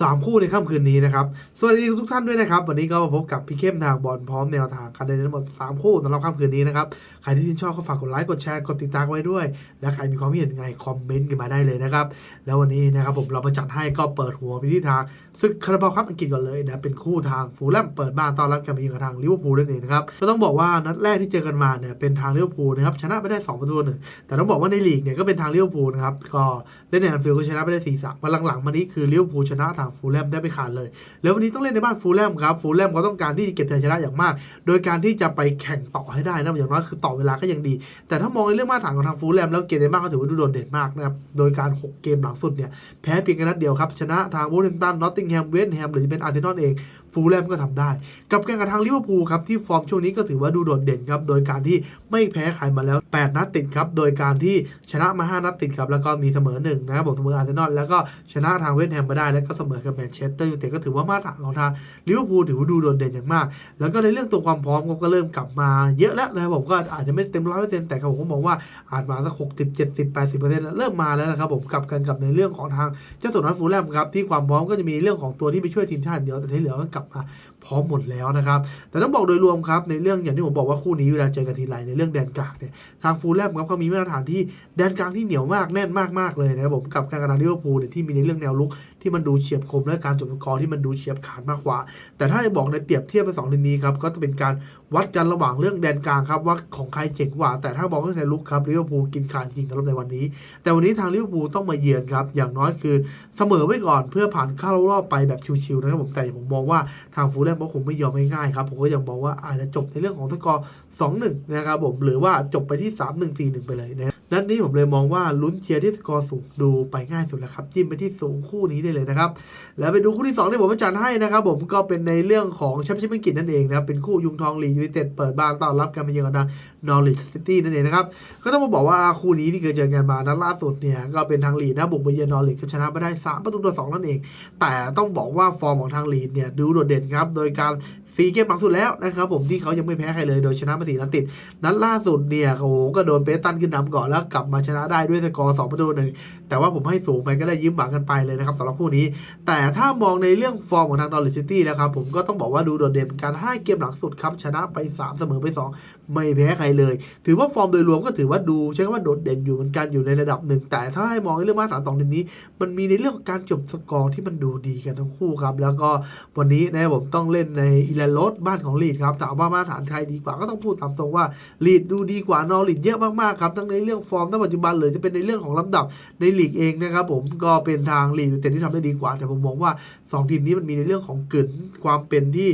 3 คู่ในค่ำคืนนี้นะครับ สวัสดีทุกท่านด้วยนะครับ วันนี้ก็มาพบกับพี่เข้มทางบอลพร้อมแนวทางคะแนนทั้งหมด 3 คู่สำหรับค่ำคืนนี้นะครับ ใครที่ชื่นชอบก็ฝากกดไลค์ กดแชร์ กดติดตามไว้ด้วย และใครมีความเห็นยังไงคอมเมนต์กันมาได้เลยนะครับ แล้ววันนี้นะครับผมเรามาจัดให้ก็เปิดหัวไปที่ทางศึกคาราบาวครับอังกฤษก่อนเลยนะเป็นคู่ทางฟูลแลมเปิดบ้านต้อนรับการมาเยือนกับทางลิเวอร์พูลนั่นเองนะครับก็ต้องบอกว่านัดแรกที่เจอกันมาเนี่ยเป็นทางลิเวอร์พูลนะครับชนะไปได้2ประตูหนึ่งแต่ต้องบอกว่าในลีกเนี่ยก็เป็นทางลิเวอร์พูลนะครับก็เล่นในแอนฟิลด์ก็ชนะไปได้4 3วันหลังๆมานี้คือลิเวอร์พูลชนะทางฟูลแลมได้ไปขาดเลย แล้ววันนี้ต้องเล่นในบ้านฟูลแลมครับฟูลแลมก็ต้องการที่จะเก็บชัยชนะอย่างมาก โดยการที่จะไปแข่งต่อให้ได้นะอย่างน้อยคือต่อเวลาก็ยังดี แต่ถ้ามองในเรื่องมาตรฐานของทางฟูลแลมแล้วเกมในบ้านก็ถือว่าดูโดดเด่นมากนะครับโดยการ 6 เกมหลังสุดเนี่ยแพ้เพียงแค่นัดเดียวครับชนะทางวูลแฮมตันนอตติงแฮมเวสต์แฮมหรือจะเป็นอาร์เซนอลเองฟูลแลมก็ทำได้ กับการกระทางลิเวอร์พูลครับที่ฟอร์มช่วงนี้ก็ถือว่าดูโดดเด่นครับโดยการที่ไม่แพ้ใครมาแล้ว 8 นัดติดครับโดยการที่ชนะมา 5 นัดติดครับแล้วก็มีเสมอหนึ่งนะครับผมเสมออาร์เซนอลแล้วก็ชนะทางเวสต์แฮมมาได้แล้วก็เสมอกับแมนเชสเตอร์ยูไนเต็ดก็ถือว่ามาตรฐานของทางลิเวอร์พูลถือว่าดูโดดเด่นอย่างมาก แล้วก็ในเรื่องตัวความพร้อมก็เริ่มกลับมาเยอะแล้วนะครับผมก็อาจจะไม่เต็มร้อยเปอร์เซ็นต์แต่ผมก็มองว่าอาจมาสักหกสิบเจ็ดสิบแปดสิบเปอร์เซ็นต์เริ่มมาแล้วนะครับผมกลับกันกับในเรื่องของทางเจ้าสวนน้อยฟูลแลมครับที่ความพร้อมก็จะมีเรื่องของตัวที่ไปช่วยทีมชาติเดียวแต่ที่เหลือก็กลับมา พร้อมหมดแล้วนะครับ แต่ต้องบอกโดยรวมครับในเรื่องอย่างที่ผมบอกว่าคู่นี้เวลาเจอกันทีไรในเรื่องแดนกลางเนี่ยทางฟูลแลมครับเขามีมาตรฐานที่แดนกลางที่เหนียวมากแน่นมากๆเลยนะครับผมกับการกระทำลิเวอร์พูลเนี่ยที่มีในเรื่องแนวลุกที่มันดูเฉียบคมและการจบสกอร์ที่มันดูเฉียบขาดมากกว่า แต่ถ้าจะบอกในเปรียบเทียบไปสองทีมนี้ครับก็จะเป็นการวัดกันระหว่างเรื่องแดนกลางครับว่าของใครเจ๋งกว่า แต่ถ้ามองเรื่องในลุกครับลิเวอร์พูลกินขาดจริงสำหรับในวันนี้ แต่วันนี้ทางลิเวอร์พูลต้องมาเยือนครับอย่างน้อยคือเสมอไว้ก่อนเพื่อผ่านเข้ารอบไปแบบชิวๆนะครับผมแต่ผมมองว่าทางฟูลแลมก็คงไม่ยอมง่ายๆครับผมก็ยังมองว่าอาจจะจบในเรื่องของสกอร์2-1นะครับผมหรือว่าจบไปที่ 3-1 4-1 ไปเลยนะ นัดนี้ผมเลยมองว่าลุ้นเชียร์ที่สกอร์สูงดูไปง่ายสุดแล้วครับจิ้มไปที่สูงคู่นี้ได้เลยนะครับ แล้วไปดูคู่ที่2ที่ผมจัดให้นะครับ ผมก็เป็นในเรื่องของแชมเปี้ยนชิพอังกฤษนั่นเองนะครับเป็นคู่ยุงทองลียูไนเต็ดเปิดบ้านต้อนรับการมาเยือนกับทางนอริทซิตี้นั่นเองนะครับก็ต้องมาบอกว่าคู่นี้ที่เคยเจอกันมานัดล่าสุดเนี่ยก็เป็นทางลีนะบุกไปเยือนนอริทก็ชนะไปได้ 3 ประตูต่อ2นั่นเอง แต่ต้องบอกว่าฟอร์มของทางลีเนี่ยดูโดดเด่นครับโดยการซีเกมหลังสุดแล้วนะครับผมที่เขายังไม่แพ้ใครเลยโดยชนะมาสี่นัดติด นัดล่าสุดเนี่ยโอ้โหก็โดนเปตันขึ้นนำก่อนแล้วกลับมาชนะได้ด้วยสกอร์2ประตูหนึ่ง แต่ว่าผมให้สูงไปก็ได้ยิ้มหวังกันไปเลยนะครับสำหรับคู่นี้ แต่ถ้ามองในเรื่องฟอร์มของทางนอริซิตี้แล้วครับผมก็ต้องบอกว่าดูโดดเด่นเป็นการให้เกมหลังสุดครับชนะไป 3 เสมอไป 2 ไม่แพ้ใครเลย ถือว่าฟอร์มโดยรวมก็ถือว่าดูใช้คำว่าโดดเด่นอยู่เหมือนกันอยู่ในระดับหนึ่งแต่ถ้าให้มองในเรื่องมาตรฐานสองทีมนี้ มันมีในเรื่องของการจบสกอร์ที่มันดูดีกันทั้งคู่ครับแล้วก็วันนี้นะผมต้องเล่นในอิแลนโรสบ้านของลีดครับถามว่ามาตรฐานใครดีกว่าก็ต้องพูดตามตรงว่าลีดดูดีกว่านอริดเยอะมากๆครับทั้งในเรื่องฟอร์มณปัจจุบันหรือจะเป็นในเรื่องของลำดับในลีีกเองนะครับผมก็เป็นทางลีดแต่ที่ทำได้ดีกว่า แต่ผมมองว่า 2 ทีมนี้มันมีในเรื่องของกึ่นความเป็นที่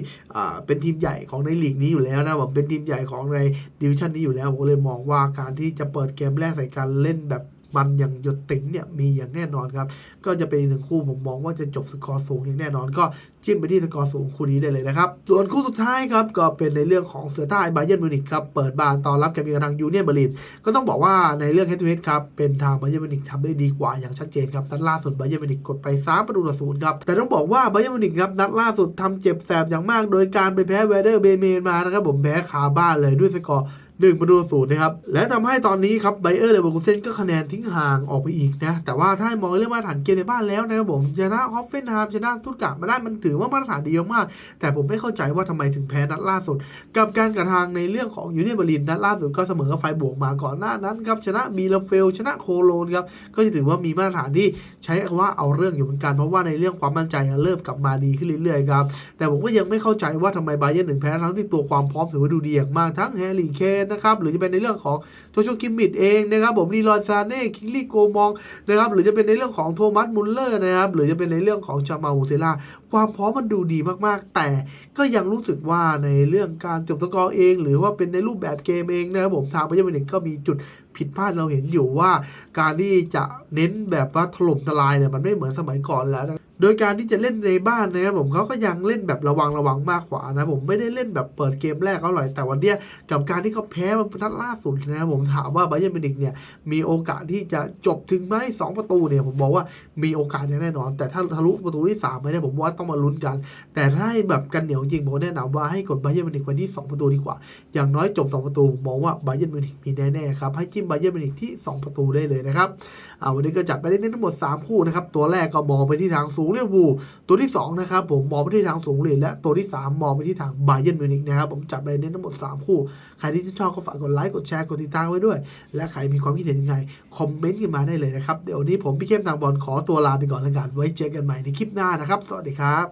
เป็นทีมใหญ่ของในลีกนี้อยู่แล้วนะผมเป็นทีมใหญ่ของในดิวิชั่นนี้อยู่แล้วผมเลยมองว่าการที่จะเปิดเกมแรกใส่การเล่นแบบ มันอย่างหยดติ๋งเนี่ยมีอย่างแน่นอนครับ ก็จะเป็นอีกหนึ่งคู่ผมมองว่าจะจบสกอร์สูงอย่างแน่นอน ก็จิ้มไปที่สกอร์สูงคู่นี้ได้เลยนะครับ ส่วนคู่สุดท้ายครับก็เป็นในเรื่องของเสือใต้บาเยิร์นมิวนิกครับเปิดบ้านต้อนรับกับทางยูเนียนเบอร์ลินก็ต้องบอกว่าในเรื่อง head to head ครับเป็นทางบาเยิร์นมิวนิกทำได้ดีกว่าอย่างชัดเจนครับนัดล่าสุดบาเยิร์นมิวนิกกดไป3ประตูต่อศูนย์ครับแต่ต้องบอกว่าบาเยิร์นมิวนิกครับนัดล่าสุดทำเจ็บแสบอย่างมาก โดยการไปแพ้เวเดอร์เบเมนมานะครับผมแพ้คาบ้านเลยด้วยสกอร์ หนึ่งประตูศูนย์นะครับ และทำให้ตอนนี้ครับไบเออร์เลเวอร์คูเซนก็คะแนนทิ้งห่างออกไปอีกนะ แต่ว่าถ้ามองเรื่องมาตรฐานเกมในบ้านแล้วนะครับผมชนะฮอฟเฟนไฮม์ชนะสตุตการ์มาได้มันถือว่ามาตรฐานดีมาก แต่ผมไม่เข้าใจว่าทำไมถึงแพ้นัดล่าสุด กับการกระทางในเรื่องของยูเนียบอร์ลินนัดล่าสุดก็เสมอกับไฟบวกมาก่อนหน้านั้นครับชนะบีลาเฟลชนะโคโลนครับก็จะถือว่ามีมาตรฐานที่ใช้คำว่าเอาเรื่องอยู่เหมือนกันเพราะว่าในเรื่องความมั่นใจเริ่มกลับมาดีขึ้นเรื่อยๆครับแต่ผมก็ยังไม่เข้าใจว่าทำไมบเยิร์นถึงแพ้ทั้งที่ตัวความพร้อมถือว่าดูดีอย่างมากทั้งแฮร์รี่เคนนะครับหรือจะเป็นในเรื่องของโจชูคิมมิดเองนะครับผมลีรอนซาเน่คิงลี่โกมองนะครับหรือจะเป็นในเรื่องของโทมัสมุลเลอร์นะครับหรือจะเป็นในเรื่องของชามาอูเซล่า ความพร้อมมันดูดีมากๆ แต่ก็ยังรู้สึกว่าในเรื่องการจบสกอร์เอง หรือว่าเป็นในรูปแบบเกมเองนะครับผมทางบาเยิร์นมิวนิกก็มีจุดผิดพลาดเราเห็นอยู่ว่าการที่จะเน้นแบบว่าถล่มทลายเนี่ยมันไม่เหมือนสมัยก่อนแล้วนะโดยการที่จะเล่นในบ้านนะครับผมเขาก็ยังเล่นแบบระวังระวังมากกว่านะผมไม่ได้เล่นแบบเปิดเกมแรกเขาหร่อยแต่วันเนี้ยกับการที่เขาแพ้มานัดล่าสุดนะครับผมถามว่าไบเยนมินิกเนี่ยมีโอกาสที่จะจบถึงไหมสองประตูเนี่ยผมบอกว่ามีโอกาสอย่างแน่นอน แต่ถ้าทะลุประตูที่สามไปเนี่ยผมว่าต้องมาลุ้นกัน แต่ถ้าให้แบบกันเหนียวจริงผมแนะนำว่าให้กดไบเยร์นมิวนิกไว้ที่ 2 ประตูดีกว่า อย่างน้อยจบ 2 ประตู มองว่าไบเยร์นมิวนิกมีแน่ๆครับให้จิ้มไบเยร์นมิวนิกที่ 2 ประตูได้เลยนะครับอ่าวันนี้ก็จัดไปได้ทั้งหมด 3 คู่นะครับตัวแรกก็มองไปที่ทางซูงเวอร์พูตัวที่2นะครับผมมองไปที่ทางสูงเลยและตัวที่ 3 มองไปที่ทางบาเยิร์นมิวนิกนะครับผมจับไปเน้ทั้งหมด 3 คู่ใครที่ชอบก็ฝากกดไลค์กดแชร์กดติดตามไว้ด้วย และใครมีความคิดเห็นยังไงคอมเมนต์กันมาได้เลยนะครับเดี๋ยววันนี้ผมพี่เข้มทางบอลขอตัวลาไปก่อนแล้วกันไว้เจอกันใหม่ในคลิปหน้านะครับ สวัสดีครับ